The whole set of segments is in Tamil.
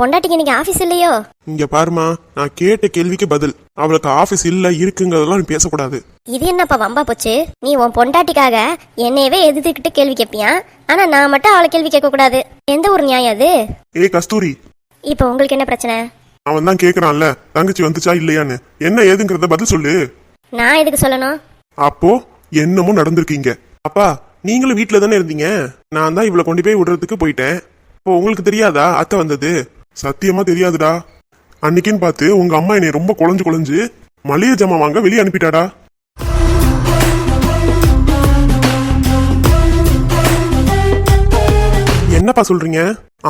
உன் பொண்டாட்டிக்கு இன்னைக்கு ஆபீஸ் இல்லையோ? இங்க பாருமா நான் கேட்ட கேள்விக்கு பதில். அவளுக்கு ஆபீஸ் இல்ல இருக்குங்கிறதெல்லாம் நீ பேசக்கூடாது. இது என்னப்பா வம்பா போச்சு? நீ உன் பொண்டாட்டிக்காக என்னையவே எதிர்த்துக்கிட்டு கேள்வி கேட்பியா ஆனா நான் மட்டும் அவளை கேள்வி கேட்க கூடாது எந்த ஒரு நியாயம் அது? ஏய் கஸ்தூரி. இப்போ உங்களுக்கு என்ன பிரச்சனை? அவன் தான் கேக்குறான்ல தங்கச்சி வந்துச்சா இல்லையான்னு. என்ன ஏதுங்கிறத பதில் சொல்லு. நான் எதுக்கு சொல்லணும்? அப்போ என்னமோ நடந்திருக்கீங்க அப்பா நீங்களும் வீட்ல தானே இருந்தீங்க? நான் தான் இவளை கொண்டு போய் விடுறதுக்கு போயிட்டேன். இப்போ உங்களுக்கு தெரியாதா? அத்தை வந்தது. சத்தியமா தெரியாதுடா. அன்னைக்குன்னு பார்த்து உங்க அம்மா என்னை ரொம்ப குழஞ்சு குழஞ்சு மளிகை ஜாமான் வாங்க வெளியே அனுப்பிட்டாடா. என்னப்பா சொல்றீங்க?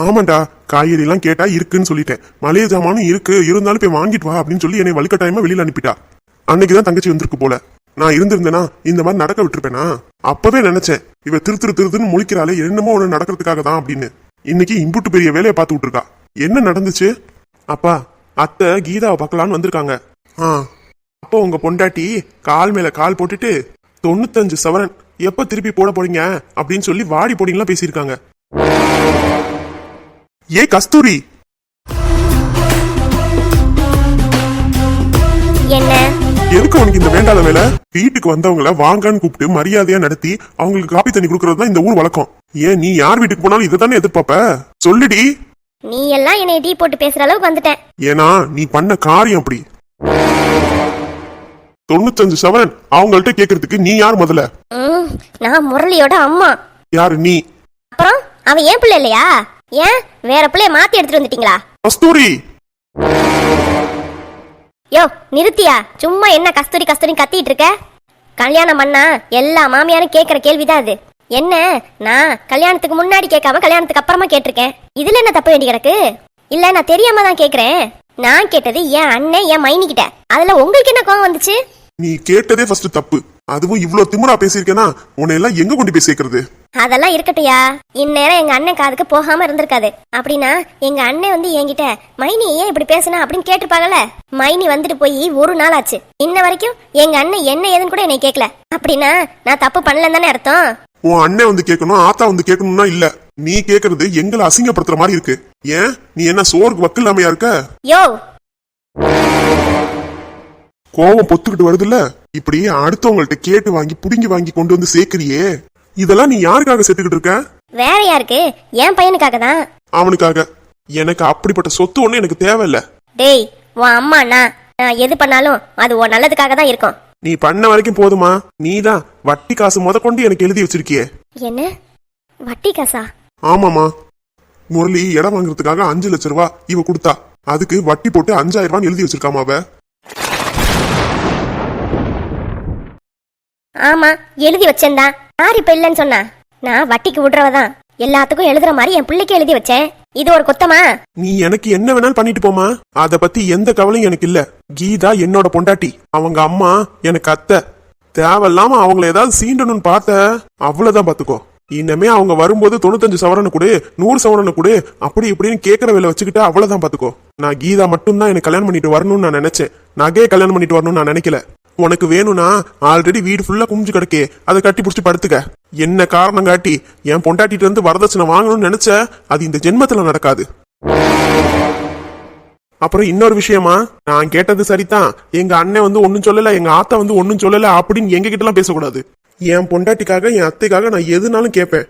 ஆமாண்டா காய்கறி எல்லாம் கேட்டா இருக்குன்னு சொல்லிட்டேன். மளிகை ஜாமானும் இருக்கு இருந்தாலும் போய் வாங்கிட்டு வா அப்படின்னு சொல்லி என்னை வலுக்கட்டாயமா வெளியில அனுப்பிட்டா. அன்னைக்குதான் தங்கச்சி வந்திருக்கு போல. நான் இருந்திருந்தேனா இந்த மாதிரி நடக்க விட்டுருப்பேனா? அப்பவே நினைச்சேன் இவ திரு திரு திருன்னு முழிக்கிறாளே என்னமோ ஒண்ணு நடக்கிறதுக்காக தான் அப்படின்னு. இன்னைக்கு இம்புட்டு பெரிய வேலையை பார்த்து விட்டுருக்கா என்ன நடந்துச்சு? அப்பா அத்தை கீதாவை பார்க்கலான்னு வந்திருக்காங்க. ஆ. அப்போ உங்க பொண்டாட்டி கால் மேல கால் போட்டுட்டு தொண்ணூத்தஞ்சு சவரன் எப்ப திருப்பி போட போறீங்க? அப்படின்னு சொல்லி வாடி போடிங்களா பேசியிருக்காங்க. ஏ கஸ்தூரி! என்ன? எதுக்கு உனக்கு இந்த வேண்டாத வேலை? வீட்டுக்கு வந்தவங்கள வாங்கன்னு கூப்பிட்டு மரியாதையா நடத்தி அவங்களுக்கு காப்பி தண்ணி கொடுக்கறது தான் இந்த ஊர் வழக்கம். ஏன் நீ யார் வீட்டுக்கு போனாலும் இதை தானே எதிர்பார்ப்ப? சொல்லுடி! நீ எல்லாம் என்னை டீ போட்டு பேசுற அளவுக்கு வந்துட்டேன். ஏன்னா நீ பண்ண காரியம் அப்படி. தொண்ணூத்தஞ்சு சவரன் அவங்கள்ட்ட கேக்குறதுக்கு நீ யார் முதல்ல? ம், நான் முரளியோட அம்மா. யாரு நீ? அப்புறம் அவன் ஏன் பிள்ளை இல்லையா? ஏன் வேற பிள்ளைய மாத்தி எடுத்துட்டு வந்துட்டீங்களா? கஸ்தூரி! யோ நிறுத்தியா? சும்மா என்ன கஸ்தூரி கஸ்தூரி கத்திட்டு இருக்க? கல்யாணம் பண்ணா எல்லா மாமியாரும் கேக்குற கேள்விதான் அது. என்ன? நான் கல்யாணத்துக்கு முன்னாடி கேட்காம கல்யாணத்துக்கு அப்புறமா கேட்டிருக்கேன். இதுல என்ன தப்பு வேண்டி கிடக்கு? இல்ல நான் தெரியாம தான் கேக்குறேன் நான் கேட்டது என் அண்ணன் என் மைனி கிட்ட அதுல உங்களுக்கு என்ன கோவம் வந்துச்சு? நீ கேட்டதே ஃபர்ஸ்ட் தப்பு. அதுவும் இவ்ளோ திமிரா பேசியிருக்கேனா? உன்னை எல்லாம் எங்க கொண்டு போய் சேர்க்கறது? அதெல்லாம் இருக்கட்டும்யா. இந்நேரம் எங்க அண்ணன் காதுக்கு போகாம இருந்திருக்காது. அப்படின்னா எங்க அண்ணன் வந்து என்கிட்ட மைனி ஏன் இப்படி பேசுனா? அப்படின்னு கேட்டிருப்பாங்கல்ல. மைனி வந்துட்டு போய் ஒரு நாள் ஆச்சு. இன்ன வரைக்கும் எங்க அண்ணன் என்ன ஏதுன்னு கூட என்னை கேட்கல அப்படின்னா நான் தப்பு பண்ணலன்னு தானே அர்த்தம்? உன் அண்ணன் வந்து கேட்கணும் ஆத்தா வந்து கேட்கணும்னா இல்ல. நீ கேக்குறது எங்களை அசிங்கப்படுத்துற மாதிரி இருக்கு. ஏன்? நீ என்ன சோறுக்கு வக்கு இல்லாமையா இருக்க? யோ! கோவம் பொத்துக்கிட்டு வருதுல்ல? இப்படி அடுத்தவங்கள்ட்ட கேட்டு வாங்கி புடுங்கி வாங்கி கொண்டு வந்து சேர்க்கறியே. இதெல்லாம் நீ யாருக்காக சேர்த்துக்கிட்டு இருக்க? வேற யாருக்கு? என் பையனுக்காக தான். அவனுக்காக. எனக்கு அப்படிப்பட்ட சொத்து ஒண்ணு எனக்கு தேவையில்ல. டேய் உன் அம்மா நான் நான் எது பண்ணாலும் அது உன் நல்லதுக்காக தான் இருக்கும். நீ பண்ண வரைக்கும் போதுமா? நீதான் வட்டி காசு முத கொண்டு எனக்கு எழுதி வச்சிருக்கியே. என்ன? வட்டி காசா? ஆமாமா முரளி இடம் வாங்குறதுக்காக அஞ்சு லட்ச ரூபா இவ கொடுத்தா. அதுக்கு வட்டி போட்டு அஞ்சாயிரம் ரூபான்னு எழுதி வச்சிருக்காமா அவ? ஆமா எழுதி வச்சேன்தான் யார் இப்ப இல்லைன்னு சொன்னா? நான் வட்டிக்கு விடுறவ தான் எல்லாத்துக்கும் எழுதுற மாதிரி என் பிள்ளைக்கு எழுதி வச்சேன். இது ஒரு குத்தமா? நீ எனக்கு என்ன வேணாலும் பண்ணிட்டு போமா அத பத்தி எந்த கவலையும் எனக்கு இல்ல. கீதா என்னோட பொண்டாட்டி. அவங்க அம்மா எனக்கு அத்தை. தேவையில்லாம அவங்கள ஏதாவது சீண்டணும்னு பார்த்த அவ்வளவுதான் பாத்துக்கோ. இனிமே அவங்க வரும்போது தொண்ணூத்தஞ்சு சவரனு கொடு நூறு சவரனு கொடு அப்படி இப்படின்னு கேட்கற வேலை வச்சுக்கிட்டு அவ்வளவுதான் பாத்துக்கோ. நான் கீதா மட்டும்தான் எனக்கு கல்யாணம் பண்ணிட்டு வரணும்னு நான் நினைச்சேன். நகையை கல்யாணம் பண்ணிட்டு வரணும்னு நான் நினைக்கல. உனக்கு வேணும்னா ஆல்ரெடி வீடு ஃபுல்லாக குமிஞ்சு கிடக்கே. அதை கட்டி பிடிச்சி படுத்துக்க. என்ன காரணம் காட்டி? என் பொண்டாட்டிட்டு இருந்து வரதட்சணை வாங்கணும்னு நினைச்ச அது இந்த ஜென்மத்தில் நடக்காது. அப்புறம் இன்னொரு விஷயமா நான் கேட்டது சரிதான். எங்க அண்ணன் வந்து ஒன்றும் சொல்லல எங்க ஆத்தா வந்து ஒன்றும் சொல்லல அப்படின்னு எங்க கிட்டலாம் பேசக்கூடாது. என் பொண்டாட்டிக்காக என் அத்தைக்காக நான் எதுனாலும் கேட்பேன்.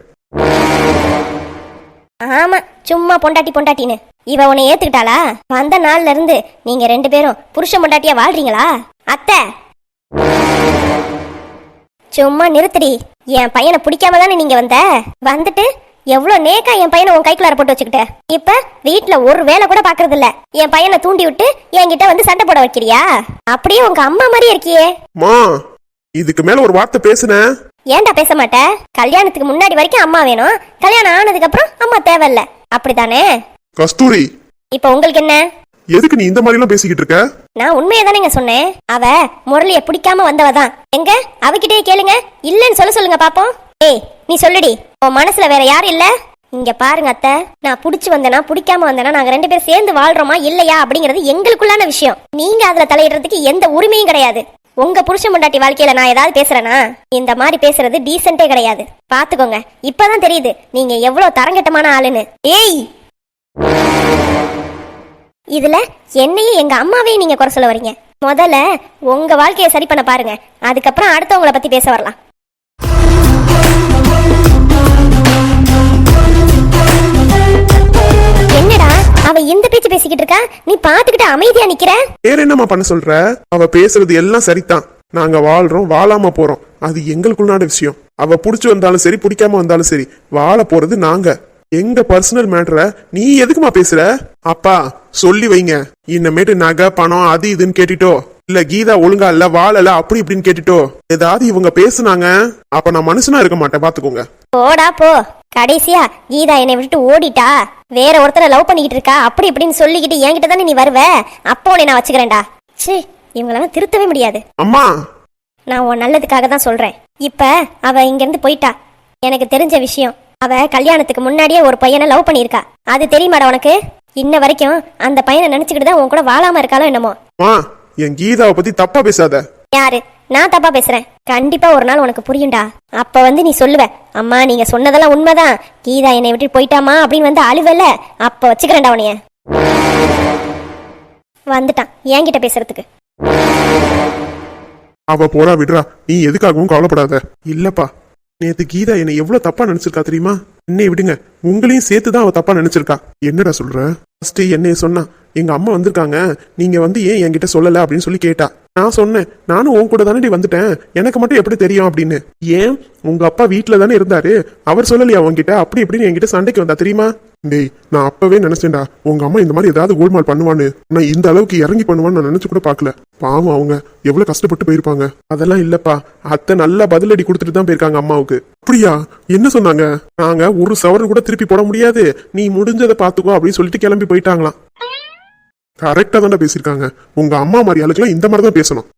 ஆமா சும்மா பொண்டாட்டி பொண்டாட்டின்னு. இவ உன்னை ஏத்துக்கிட்டாளா? வந்த நாள்ல இருந்து நீங்க ரெண்டு பேரும் புருஷன் பொண்டாட்டியா வாழ்றீங்களா? அத்தை சும்மா நிறுத்துடி. என் பையனை பிடிக்காம தானே நீங்க வந்த? வந்துட்டு எவ்வளவு நேக்கா என் பையனை உன் கைக்குள்ளார போட்டு வச்சுக்கிட்ட? இப்ப வீட்ல ஒரு வேலை கூட பாக்குறது இல்ல என் பையனை தூண்டி விட்டு என்கிட்ட வந்து சண்டை போட வைக்கிறியா? அப்படியே உங்க அம்மா மாதிரியே இருக்கியே. மா இதுக்கு மேல ஒரு வார்த்தை பேசுனேன் ஏன்டா பேச மாட்ட? கல்யாணத்துக்கு முன்னாடி வரைக்கும் அம்மா வேணும். கல்யாணம் ஆனதுக்கு அப்புறம் அம்மா தேவையில்ல. அப்படிதானே கஸ்தூரி. இப்போ உங்களுக்கு என்ன? எதுக்கு நீ இந்த மாதிரி எல்லாம் பேசிக்கிட்டு இருக்க? நான் உண்மையை தானேங்க சொன்னேன். அவ முரளிய பிடிக்காம வந்தவ தான் எங்க? அவகிட்டே கேளுங்க. இல்லன்னு சொல்ல சொல்லுங்க பாப்போம். ஏய் நீ சொல்லுடி. உன் மனசுல வேற யாரும் இல்ல? இங்க பாருங்க அத்தை. நான் புடிச்சு வந்தேனா பிடிக்காம வந்தேனா நாங்க ரெண்டு பேரும் சேர்ந்து வாழ்றோமா இல்லையா அப்படிங்கறது எங்களுக்குள்ளான விஷயம். நீங்க அதுல தலையிடுறதுக்கு எந்த உரிமையும் கிடையாது. உங்க புருஷன் முண்டாட்டி வாழ்க்கையில நான் ஏதாவது பேசுறேனா? இந்த மாதிரி பேசுறது டீசென்ட்டே கிடையாது. பாத்துக்கோங்க. இப்பதான் தெரியுது. நீங்க எவ்வளவு தரங்கட்டமான ஆளுன்னு. ஏய்! இதுல என்னையும் எங்க அம்மாவையும் நீங்க குறை சொல்ல வரீங்க. முதல்ல உங்க வாழ்க்கையை சரி பண்ண பாருங்க. அதுக்கப்புறம் அடுத்தவங்களை பத்தி பேச வரலாம். என்னடா அவ இந்த பேச்சு பேசிக்கிட்டு இருக்கா? நீ பாத்துக்கிட்டு அமைதியா நிக்கிற? வேற என்னம்மா பண்ண சொல்ற? அவ பேசுறது எல்லாம் சரிதான். நாங்க வாழ்றோம் வாழாம போறோம். அது எங்களுக்குள்ளான விஷயம். அவ புடிச்சு வந்தாலும் சரி பிடிக்காம வந்தாலும் சரி வாழ போறது நாங்க. எங்க பர்சனல் மேட்டரை நீ எதுக்குமா பேசுற? அப்பா சொல்லி வைங்க. இன்னமேட்டு நகை பணம் அது இதுன்னு கேட்டுட்டோ? இல்ல கீதா ஒழுங்கா இல்ல வாழல அப்படி இப்படின்னு கேட்டுட்டோ? ஏதாவது இவங்க பேசுனாங்க? அப்ப நான் மனுஷனா இருக்க மாட்டேன் பாத்துக்கோங்க. போடா போ. கடைசியா கீதா என்னை விட்டுட்டு ஓடிட்டா? வேற ஒருத்தரை லவ் பண்ணிக்கிட்டு இருக்கா? அப்படி இப்படின்னு சொல்லிக்கிட்டு என்கிட்ட தானே நீ வருவ? அப்போ உன்னை நான் வச்சுக்கிறேன்டா. ச்சீ இவங்களெல்லாம் திருத்தவே முடியாது. அம்மா! நான் உன் நல்லதுக்காக தான் சொல்றேன். இப்ப அவ இங்கிருந்து போயிட்டா. எனக்கு தெரிஞ்ச விஷயம். அவ கல்யாணத்துக்கு முன்னாடியே ஒரு பையனை லவ் பண்ணியிருக்கா. அது தெரியுமாடா உனக்கு? இன்ன வரைக்கும் அந்த பையனை நினைச்சுக்கிட்டு தான் உன் கூட வாழாம இருக்காளோ என்னமோ. மா என் கீதாவை பத்தி தப்பா பேசாத. யாரு? நான் தப்பா பேசுறேன். கண்டிப்பா ஒரு நாள் உனக்கு புரியும்டா. அப்ப வந்து நீ சொல்லுவ அம்மா நீங்க சொன்னதெல்லாம் உண்மைதான். கீதா என்னை விட்டு போயிட்டாமா அப்படின்னு வந்து அழுவல. அப்ப வச்சுக்கிறேன்டா உனைய வந்துட்டான் என்கிட்ட பேசுறதுக்கு. அவ போறா விடுறா. நீ எதுக்காகவும் கவலைப்படாத. இல்லப்பா நேத்து கீதா என்னை எவ்வளவு தப்பா நினைச்சிருக்கா தெரியுமா? என்னை விடுங்க. உங்களையும் சேர்த்து தான் அவ தப்பா நினைச்சிருக்கா. என்னடா சொல்ற? ஃபர்ஸ்ட் என்னைய சொன்னா எங்க அம்மா வந்திருக்காங்க. நீங்க வந்து ஏன் என்கிட்ட சொல்லல? அப்படின்னு சொல்லி கேட்டா. நான் சொன்னேன் நானும் உன் கூட தானே வந்துட்டேன். எனக்கு மட்டும் எப்படி தெரியும் அப்படின்னு. ஏன்? உங்க அப்பா வீட்டில் தானே இருந்தாரு. அவர் சொல்லலையா உன்கிட்ட? அப்படி இப்படின்னு என்கிட்ட சண்டைக்கு வந்தா தெரியுமா? டேய் நான் அப்பவே நினைச்சேன்டா உங்க அம்மா இந்த மாதிரி ஏதாவது கோல்மால் பண்ணுவான்னு. நான் இந்த அளவுக்கு இறங்கி பண்ணுவான்னு நான் நினைச்சு கூட பாக்கல பாவம் அவங்க எவ்வளவு கஷ்டப்பட்டு போயிருப்பாங்க. அதெல்லாம் இல்லப்பா. அத்தை நல்லா பதிலடி கொடுத்துட்டு தான் போயிருக்காங்க அம்மாவுக்கு. அப்படியா? என்ன சொன்னாங்க? நாங்க ஒரு சவரன் கூட திருப்பி போட முடியாது. நீ முடிஞ்சதை பாத்துக்கோ அப்படின்னு சொல்லிட்டு கிளம்பி போயிட்டாங்களாம். கரெக்டாக தான்டா பேசியிருக்காங்க. உங்க அம்மா மாதிரி ஆளுக்கெல்லாம் இந்த மாதிரி தான் பேசணும்.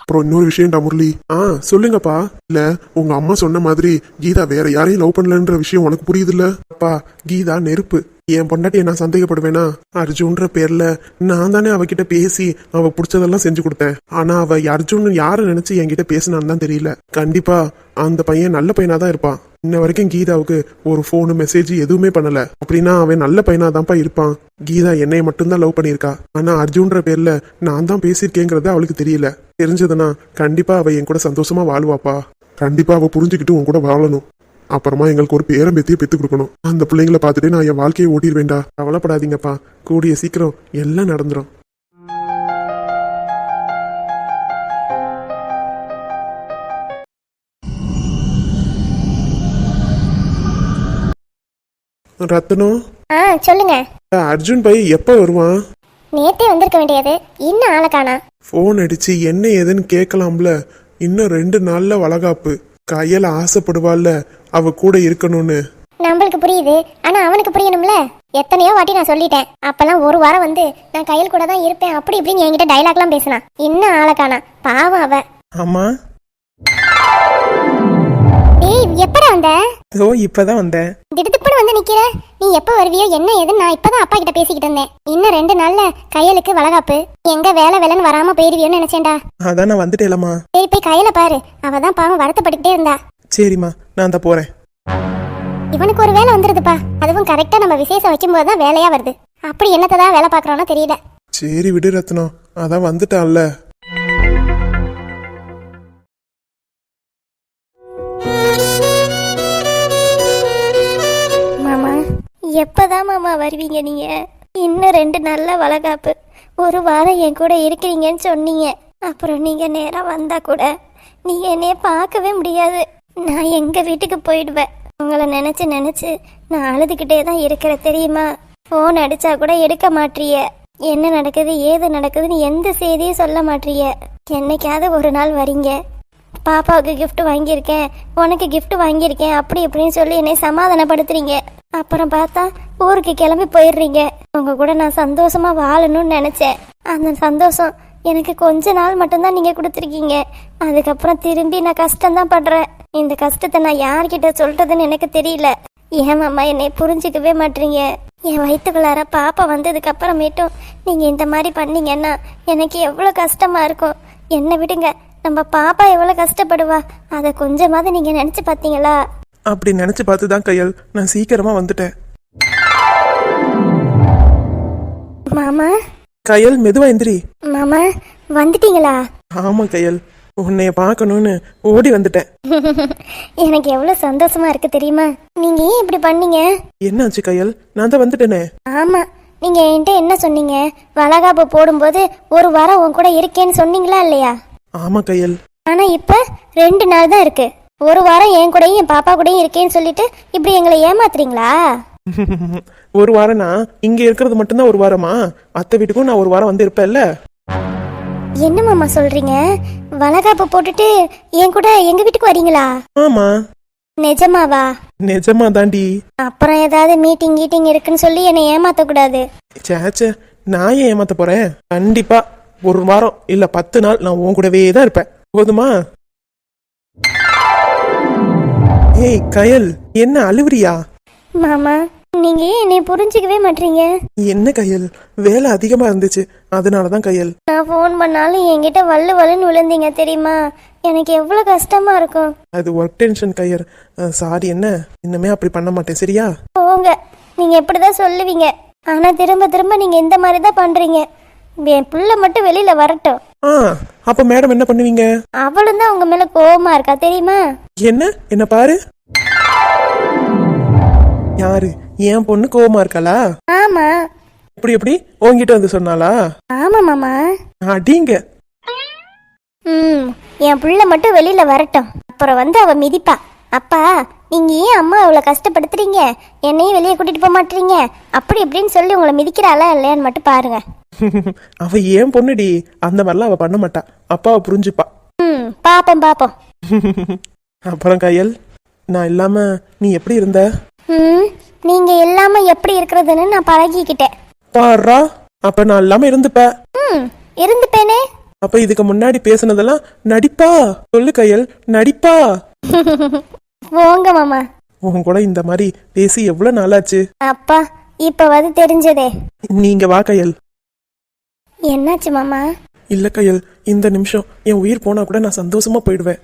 அப்புறம் இன்னொரு விஷயம்டா முரளி. ஆ சொல்லுங்கப்பா. இல்ல உங்க அம்மா சொன்ன மாதிரி கீதா வேற யாரையும் லவ் பண்ணலன்ற விஷயம் உனக்கு புரியுது அப்பா கீதா நெருப்பு. என் பொண்டாட்டியை நான் சந்தேகப்படுவேனா? அர்ஜுன்ற பேர்ல நான் தானே அவகிட்ட பேசி அவ பிடிச்சதெல்லாம் செஞ்சு கொடுத்தேன். ஆனா அவ அர்ஜுன் யாரை நினைச்சு என்கிட்ட பேசினான்னு தான் தெரியல. கண்டிப்பா அந்த பையன் நல்ல பையனா தான் இருப்பான். இன்ன வரைக்கும் கீதாவுக்கு ஒரு ஃபோனு மெசேஜ் எதுவுமே பண்ணல. அப்படின்னா அவன் நல்ல பையனா தான்ப்பா இருப்பான். கீதா என்னைய மட்டும்தான் லவ் பண்ணியிருக்கா. ஆனா அர்ஜுன்ற பேர்ல நான் தான் பேசியிருக்கேங்கிறது அவளுக்கு தெரியல. தெரிஞ்சதுன்னா கண்டிப்பா அவ என் கூட சந்தோஷமா வாழ்வாப்பா. கண்டிப்பா அவ புரிஞ்சுக்கிட்டு உன் கூட வாழணும். அப்புறமா எங்களுக்கு ஒரு பேரம் பேத்தியை பெத்து கொடுக்கணும். அந்த பிள்ளைங்களை பார்த்துட்டு நான் என் வாழ்க்கையை ஓட்டிடுவேண்டா கவலைப்படாதீங்கப்பா. கூடிய சீக்கிரம் எல்லாம் நடந்துடும் ரத்னம் ஆ சொல்லுங்க. அர்ஜுன் பையன் எப்போ வருவான்? நேத்தே வந்திருக்க வேண்டியது. இன்னும் ஆளை காணா. ஃபோன் அடிச்சு என்ன ஏதுன்னு கேட்கலாம்ல இன்னும் ரெண்டு நாள்ல வளகாப்பு. கையில ஆசைப்படுவாள்ல. அவ கூட இருக்கணும்னு. நம்மளுக்கு புரியுது. ஆனா அவனுக்கு புரியணும்ல. எத்தனையோ வாட்டி நான் சொல்லிட்டேன். அப்பெல்லாம் ஒரு வாரம் வந்து நான் கையில் கூட தான் இருப்பேன். அப்படி இப்படின்னு என்கிட்ட டைலாக்லாம் பேசினான் இன்னும் ஆளை காணா. பாவம் அவ. ஆமா. எப்படா வந்த? இதோ இப்பதான் வந்தேன். திடுத்துப்புன்னு வந்து நிக்கிற? நீ எப்ப வருவியோ என்ன ஏதுன்னு நான் இப்பதான் அப்பா கிட்ட பேசிக்கிட்டு இருந்தேன். இன்னும் ரெண்டு நாள்ல கையலுக்கு வளகாப்பு. எங்க வேலை வேலைன்னு வராம போயிருவியோன்னு நினைச்சேன்டா. அதான் நான் வந்துட்டேலம்மா. சரி போய் கையில பாரு. அவ தான் பாவம் வருத்தப்பட்டுக்கிட்டே இருந்தா. சரிம்மா நான் தான் போறேன். இவனுக்கு ஒரு வேலை வந்துருதுப்பா. அதுவும் கரெக்டா நம்ம விசேஷம் வைக்கும்போது தான் வேலையா வருது. அப்படி என்னத்தை தான் வேலை பாக்குறோம்னோ தெரியல. சரி விடு ரத்னம். அதான் வந்துட்டான்ல. எப்போதான் மாமா வருவீங்க நீங்க? இன்னும் ரெண்டு நல்ல வளகாப்பு. ஒரு வாரம் என் கூட இருக்கிறீங்கன்னு சொன்னீங்க. அப்புறம் நீங்க நேராக வந்தா கூட நீங்கள் என்னைய பார்க்கவே முடியாது. நான் எங்க வீட்டுக்கு போயிடுவேன். உங்களை நினைச்சு நினைச்சு நான் அழுதுகிட்டே தான் இருக்கிற தெரியுமா? ஃபோன் அடிச்சா கூட எடுக்க மாட்டிய. என்ன நடக்குது ஏது நடக்குதுன்னு எந்த செய்தியும் சொல்ல மாட்றிய என்னைக்காவது ஒரு நாள் வரீங்க. பாப்பாவுக்கு கிஃப்ட் வாங்கியிருக்கேன் உனக்கு கிஃப்ட் வாங்கியிருக்கேன் அப்படி இப்படின்னு சொல்லி என்னை சமாதானப்படுத்துறீங்க. அப்புறம் பார்த்தா ஊருக்கு கிளம்பி போயிடுறீங்க. உங்க கூட நான் சந்தோஷமா வாழணும்னு நினைச்சேன். அந்த சந்தோஷம் எனக்கு கொஞ்ச நாள் மட்டும்தான் நீங்க கொடுத்துருக்கீங்க. அதுக்கப்புறம் திரும்பி நான் கஷ்டம்தான் படுறேன். இந்த கஷ்டத்தை நான் யார்கிட்ட சொல்றதுன்னு எனக்கு தெரியல. ஏன் மாமா என்னை புரிஞ்சுக்கவே மாட்டீங்க. என் வயிற்றுக்குள்ளார பாப்பா வந்ததுக்கு அப்புறமேட்டும் நீங்க இந்த மாதிரி பண்ணீங்கன்னா எனக்கு எவ்வளோ கஷ்டமா இருக்கும். என்ன விடுங்க நம்ம பாப்பா எவ்வளோ கஷ்டப்படுவா? அதை கொஞ்சமாவது நீங்க நினைச்சு பார்த்தீங்களா? அப்படி நினைச்சு பார்த்து தான் கையல். நான் சீக்கிரமா வந்துட்டேன். மாமா? கயல் மெதுவா எந்திரி. மாமா வந்துட்டீங்களா? ஆமா கயல். உன்னைய பார்க்கணும்னு ஓடி வந்துட்டேன். எனக்கு எவ்வளவு சந்தோஷமா இருக்கு தெரியுமா? நீங்க ஏன் இப்படி பண்ணீங்க? என்னாச்சு கயல்? நான் தான் வந்துட்டேனே. ஆமா. நீங்க என்கிட்ட என்ன சொன்னீங்க? வளகாப்பு போடும்போது ஒரு வாரம் உன் கூட இருக்கேன்னு சொன்னீங்களா இல்லையா? ஆமா கயல். ஆனா இப்ப ரெண்டு நாள் தான் இருக்கு. ஒரு வாரம் என் கூடயும் என் பாப்பா கூடயும் இருக்கேன்னு சொல்லிட்டு இப்படி எங்களை ஏமாத்துறீங்களா? ஒரு வாரம்னா இங்க இருக்கிறது மட்டும்தான் ஒரு வாரமா? அத்தை வீட்டுக்கும் நான் ஒரு வாரம் வந்து இருப்பேன்ல என்ன மாமா சொல்றீங்க? வளகாப்பு போட்டுட்டு என் கூட எங்க வீட்டுக்கு வரீங்களா? ஆமா. நிஜமாவா? நிஜமா தாண்டி அப்புறம் ஏதாவது மீட்டிங் கீட்டிங் இருக்குன்னு சொல்லி என்னை ஏமாத்த கூடாது சேச்சே நான் ஏன் ஏமாத்த போறேன்? கண்டிப்பா. ஒரு வாரம் இல்ல பத்து நாள் நான் உன் கூடவே தான் இருப்பேன். போதுமா? ஏய் கயல் என்ன அழுவுறியா? மாமா நீங்க ஏன் என்னை புரிஞ்சுக்கவே மாட்டீங்க என்ன கயல்? வேலை அதிகமா இருந்துச்சு. அதனாலதான் கயல். நான் ஃபோன் பண்ணாலும் என்கிட்ட வள்ளு வள்ளுன்னு விழுந்தீங்க தெரியுமா? எனக்கு எவ்வளவு கஷ்டமா இருக்கும். அது ஒர்க் டென்ஷன் கயர் சாரி என்ன? இன்னுமே அப்படி பண்ண மாட்டேன் சரியா? போங்க. நீங்க எப்படிதான் சொல்லுவீங்க. ஆனா திரும்ப திரும்ப நீங்க இந்த மாதிரி தான் பண்றீங்க. என் புள்ள மட்டும் வெளியில வரட்டும். ஆ அப்ப மேடம் என்ன பண்ணுவீங்க? அவளும் தான் உங்க மேல கோவமா இருக்கா தெரியுமா? என்ன? என்ன பாரு. யாரு? என் பொண்ணு கோவமா இருக்காளா? ஆமா. எப்படி எப்படி? உன்கிட்ட வந்து சொன்னாளா? ஆமா மாமா. அடிங்க. ம் என் புள்ள மட்டும் வெளியில வரட்டும். அப்புறம் வந்து அவ மிதிப்பா. அப்பா நீங்க ஏன் அம்மா அவ்வளவு கஷ்டப்படுத்துறீங்க? என்னையும் வெளியே கூட்டிட்டு போக மாட்டீங்க. அப்படி இப்படின்னு சொல்லி உங்களை மிதிக்கிறாளா இல்லையான்னு மட்டும் பாருங்க. அவ ஏன் பொண்ணுடி? அந்த மாதிரிலாம் அவ பண்ண மாட்டா. அப்பாவை புரிஞ்சுப்பா. ம் பாப்போம் பாப்போம். அப்புறம் கயல் நான் இல்லாம நீ எப்படி இருந்த? ம் நீங்க எல்லாம எப்படி இருக்கிறதுன்னு நான் பழகிக்கிட்டேன். பாடுறா அப்ப நான் இல்லாம இருந்துப்ப? ம் இருந்துப்பேனே. அப்ப இதுக்கு முன்னாடி பேசுனதெல்லாம் நடிப்பா சொல்லு கயல் நடிப்பா. போங்க மாமா. உன் கூட இந்த மாதிரி பேசி எவ்வளவு நாளாச்சு? அப்பா இப்பவாது தெரிஞ்சதே. நீங்க வா கயல். என்னாச்சு மாமா? இல்ல கயல் இந்த நிமிஷம் என் உயிர் போனா கூட நான் சந்தோஷமா போயிடுவேன்.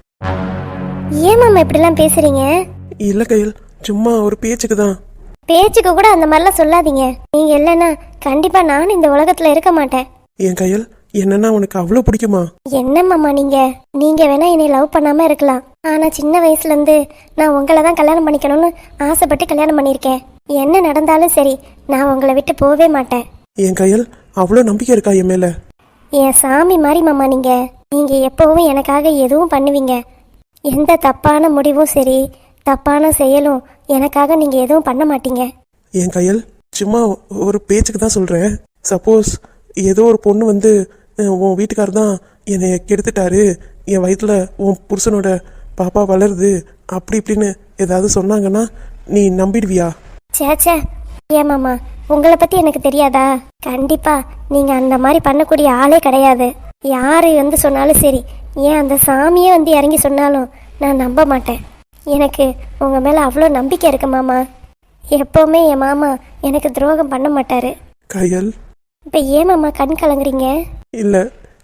ஏன் மாமா இப்படிலாம் பேசுறீங்க? இல்ல கயல் சும்மா ஒரு பேச்சுக்கு தான். பேச்சுக்கு கூட அந்த மாதிரிலாம் சொல்லாதீங்க. நீங்க இல்லைன்னா கண்டிப்பா நானும் இந்த உலகத்துல இருக்க மாட்டேன். என் கயல் என்னன்னா உனக்கு அவ்வளவு பிடிக்குமா? என்ன மாமா நீங்க? நீங்க வேணா என்னை லவ் பண்ணாம இருக்கலாம். ஆனா சின்ன வயசுல இருந்து நான் உங்களை தான் கல்யாணம் பண்ணிக்கணும்னு ஆசைப்பட்டு கல்யாணம் பண்ணியிருக்கேன். என்ன நடந்தாலும் சரி நான் உங்களை விட்டு போவே மாட்டேன். என் கயல் அவ்வளோ நம்பிக்கை இருக்கா என் மேல? என் சாமி மாதிரி மாமா நீங்க. நீங்க எப்பவும் எனக்காக எதுவும் பண்ணுவீங்க. எந்த தப்பான முடிவும் சரி தப்பான செயலும் எனக்காக நீங்க எதுவும் பண்ண மாட்டீங்க. என் கையல் சும்மா ஒரு பேச்சுக்கு தான் சொல்றேன். சப்போஸ் ஏதோ ஒரு பொண்ணு வந்து உன் வீட்டுக்காரர் தான் என்னை கெடுத்துட்டாரு. என் வயிற்றுல உன் புருஷனோட பாப்பா வளருது. அப்படி இப்படின்னு ஏதாவது சொன்னாங்கன்னா நீ நம்பிடுவியா? சேச்சே மாமா உங்களை பத்தி எனக்கு தெரியாதா? கண்டிப்பா நீங்க அந்த மாதிரி பண்ணக்கூடிய ஆளே கிடையாது. யாரு வந்து சொன்னாலும் சரி ஏன் அந்த சாமியே வந்து இறங்கி சொன்னாலும் நான் நம்ப மாட்டேன். எனக்கு உங்க மேல அவ்வளோ நம்பிக்கை இருக்கு மாமா. எப்பவுமே என் மாமா எனக்கு துரோகம் பண்ண மாட்டாரு. கையல்? இப்ப ஏன் மாமா கண் கலங்குறீங்க? இல்ல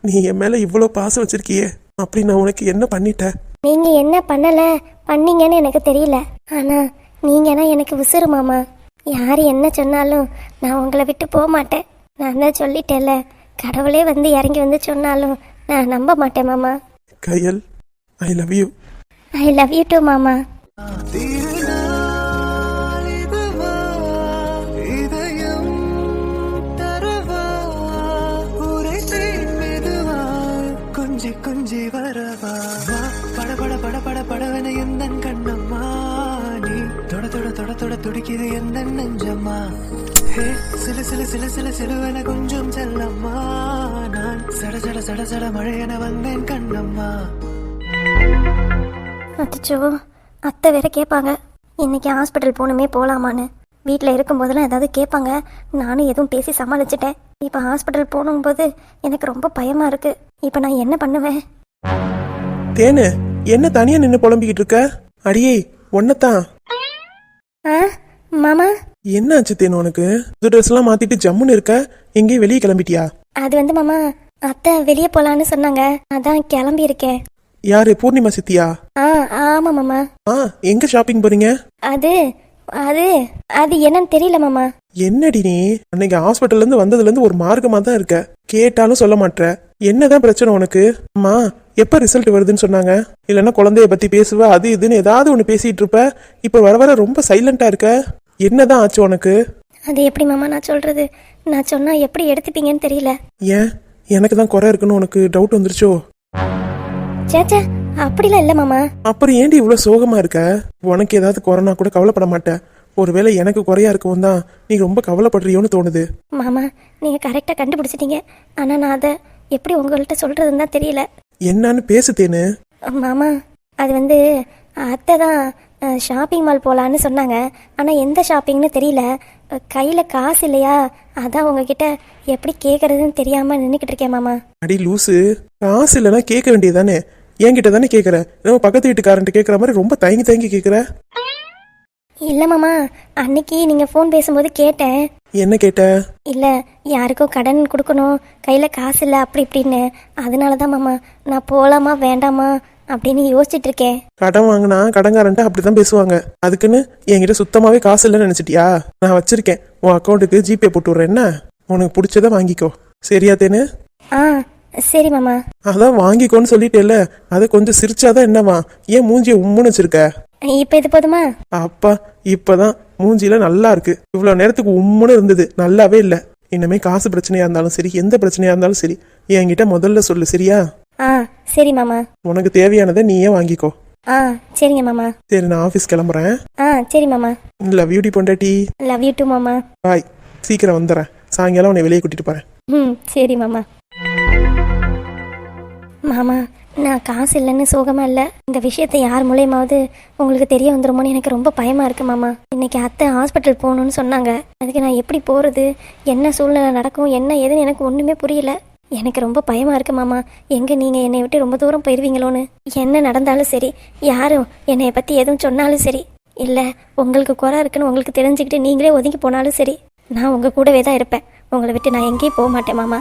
நீ என் மேல இவ்வளோ பாசம் வச்சிருக்கியே அப்படி நான் உனக்கு என்ன பண்ணிட்டேன் நீங்க என்ன பண்ணல? பண்ணீங்கன்னு எனக்கு தெரியல. ஆனா நீங்கன்னா எனக்கு உசுறு மாமா. யார் என்ன சொன்னாலும் நான் உங்களை விட்டு போக மாட்டேன். நான் தான் சொல்லிட்டேன்ல கடவுளே வந்து இறங்கி வந்து சொன்னாலும் நான் நம்ப மாட்டேன் மாமா. கையல் I love you I love you too மாமா. கொஞ்சி வரவா? பட பட பட பட படவன எந்தன் கண்ணம்மா நீ? தொட தொட தொட தொட துடிக்குது எந்தன் நெஞ்சம்மா? ஹே சில சில சில சில சிலுவன கொஞ்சம் செல்லம்மா. நான் சட சட சட சட மழையென வந்தேன் கண்ணம்மா. அச்சோ அத்தை வேற கேட்பாங்க இன்னைக்கு ஹாஸ்பிட்டல் போகணுமே போகலாமான்னு வீட்டில் இருக்கும்போதெல்லாம் ஏதாவது கேட்பாங்க நானும் எதுவும் பேசி சமாளிச்சிட்டேன். இப்போ ஹாஸ்பிட்டல் போகும்போது எனக்கு ரொம்ப பயமா இருக்கு. இப்போ நான் என்ன பண்ணுவேன்? தேனு என்ன தனியா நின்று புலம்பிக்கிட்டு இருக்க? அடியே ஒன்னத்தான் ஆ மாமா? என்னாச்சு தேனு உனக்கு? புது ட்ரெஸ் எல்லாம் மாத்திட்டு ஜம்முன்னு இருக்க? எங்கேயும் வெளியே கிளம்பிட்டியா? அது வந்து மாமா அத்தை வெளியே போலான்னு சொன்னாங்க. அதான் கிளம்பி இருக்கேன். யாரு பூர்ணிமா சித்தியா? ஆ ஆமா மாமா. ஆ எங்க ஷாப்பிங் போறீங்க? அது அது அது என்னன்னு தெரியல மாமா. என்னடி நீ? அன்னைக்கு ஹாஸ்பிட்டல்ல இருந்து வந்ததுல இருந்து ஒரு மார்க்கமா தான் இருக்க. கேட்டாலும் சொல்ல மாட்ற. என்னதான் பிரச்சனை உனக்கு? அம்மா எப்ப ரிசல்ட் வருதுன்னு சொன்னாங்க? இல்லைன்னா குழந்தைய பத்தி பேசுவ அது இதுன்னு ஏதாவது ஒன்று பேசிட்டு இருப்ப. இப்ப வர வர ரொம்ப சைலண்டா இருக்க. என்னதான் ஆச்சு உனக்கு? அது எப்படி மாமா நான் சொல்றது? நான் சொன்னா எப்படி எடுத்துப்பீங்கன்னு தெரியல. ஏன்? எனக்கு தான் குறை இருக்குன்னு உனக்கு டவுட் வந்துருச்சோ? சேச்சே அப்படிலாம் இல்லை மாமா. அப்புறம் ஏன்டி இவ்வளவு சோகமா இருக்க? உனக்கு ஏதாவது குறைனா கூட கவலைப்பட மாட்டேன். ஒருவேளை எனக்கு குறையா இருக்கவும் தான் நீ ரொம்ப கவலைப்படுறியோன்னு தோணுது. மாமா நீங்கள் கரெக்டாக கண்டுபிடிச்சிட்டீங்க. ஆனால் நான் அதை எப்படி உங்கள்கிட்ட சொல்கிறதுன்னு தான் தெரியல. என்னன்னு பேசுதேன்னு. மாமா அது வந்து அத்தை தான் ஷாப்பிங் மால் போகலான்னு சொன்னாங்க. ஆனால் எந்த ஷாப்பிங்னு தெரியல. கையில் காசு இல்லையா? அதான் உங்ககிட்ட எப்படி கேட்குறதுன்னு தெரியாமல் நின்றுக்கிட்டு இருக்கேன் மாமா. அடி லூசு. காசு இல்லைன்னா கேட்க வேண்டியதானே என்கிட்ட தானே கேட்குற நம்ம பக்கத்து வீட்டுக்காரன்ட்டு கேட்குற மாதிரி ரொம்ப தயங்கி தயங்கி கேட்குற இல்லை மாமா அன்னைக்கு நீங்கள் ஃபோன் பேசும்போது கேட்டேன். என்ன கேட்ட? இல்லை யாருக்கோ கடன் கொடுக்கணும் கையில் காசு இல்லை அப்படி இப்படின்னு. அதனால தான் மாமா நான் போகலாமா வேண்டாமா அப்படின்னு யோசிச்சுட்டு இருக்கேன். கடன் வாங்கினா கடன்காரன்ட்டு அப்படிதான் பேசுவாங்க. அதுக்குன்னு என்கிட்ட சுத்தமாவே காசு இல்லைன்னு நினைச்சிட்டியா? நான் வச்சிருக்கேன். உன் அக்கௌண்ட்டுக்கு ஜிபே போட்டு விட்றேன் என்ன? உனக்கு பிடிச்சத வாங்கிக்கோ. சரியா தேனு? ஆ சரி மாமா. அதான் வாங்கிக்கோன்னு சொல்லிட்டேல்ல. அதை கொஞ்சம் சிரிச்சாதான் என்னவா ஏன் மூஞ்சிய உம்முன்னு வச்சிருக்க? இப்போ இது போதுமா? அப்பா இப்பதான் மூஞ்சில நல்லா இருக்கு. இவ்வளவு நேரத்துக்கு உம்முன்னு இருந்தது. நல்லாவே இல்ல. இனிமே காசு பிரச்சனையா இருந்தாலும் சரி எந்த பிரச்சனையா இருந்தாலும் சரி. என்கிட்ட முதல்ல சொல்லு சரியா? ஆ சரி மாமா. உனக்கு தேவையானதை நீயே வாங்கிக்கோ. ஆ சரிங்க மாமா. சரி நான் ஆஃபீஸ் கிளம்புறேன். ஆ சரி மாமா. லவ் யூடி பொண்டாட்டி. லவ் யூ டூ மாமா. பாய் சீக்கிரம் வந்துடுறேன். சாயங்காலம் உன்னை வெளியே கூட்டிட்டு போறேன். ம் சரி மாமா. மாமா நான் காசு இல்லைன்னு சோகமாக இல்லை. இந்த விஷயத்தை யார் மூலயமாவது உங்களுக்கு தெரிய வந்துருமோன்னு எனக்கு ரொம்ப பயமாக இருக்குது மாமா. இன்னைக்கு அத்தை ஹாஸ்பிட்டல் போகணும்னு சொன்னாங்க. அதுக்கு நான் எப்படி போகிறது என்ன சூழ்நிலை நடக்கும்? என்ன ஏதுன்னு எனக்கு ஒன்றுமே புரியல. எனக்கு ரொம்ப பயமாக இருக்குது மாமா. எங்கே நீங்கள் என்னை விட்டு ரொம்ப தூரம் போயிடுவீங்களோன்னு என்ன நடந்தாலும் சரி யாரும் என்னை பற்றி எதுவும் சொன்னாலும் சரி. இல்லை உங்களுக்கு குறை இருக்குன்னு உங்களுக்கு தெரிஞ்சுக்கிட்டு நீங்களே ஒதுங்கி போனாலும் சரி நான் உங்கள் கூடவே தான் இருப்பேன். உங்களை விட்டு நான் எங்கேயும் போக மாட்டேன் மாமா.